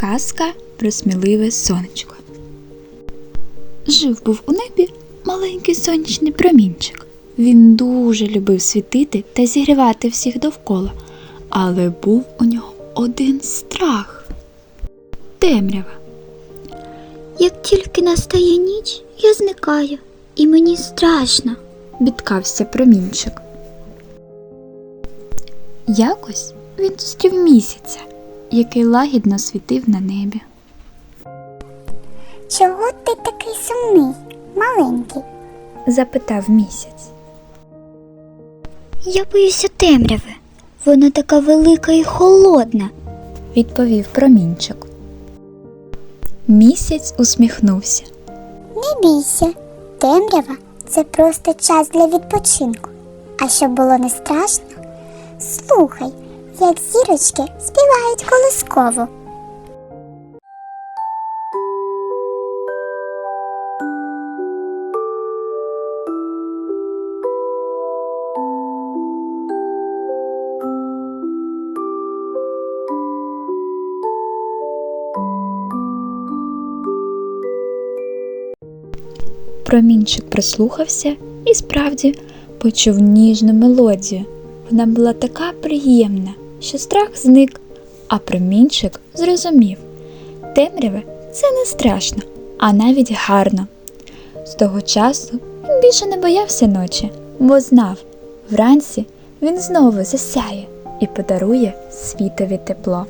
Казка про сміливе сонечко. Жив був у небі маленький сонячний промінчик. Він дуже любив світити та зігрівати всіх довкола, але був у нього один страх темрява. Як тільки настає ніч, я зникаю, і мені страшно. бідкався промінчик. Якось він зустрів місяця, який лагідно світив на небі. Чого ти такий сумний, маленький? Запитав місяць. Я боюся темряви. Вона така велика і холодна. відповів промінчик. Місяць усміхнувся. Не бійся, темрява це просто час для відпочинку. А щоб було не страшно, слухай, як зірочки співають колисково. Промінчик прислухався і справді почув ніжну мелодію. Вона була така приємна, що страх зник, а промінчик зрозумів темряве це не страшно, а навіть гарно. З того часу він більше не боявся ночі, бо знав, вранці він знову засяє і подарує світові тепло.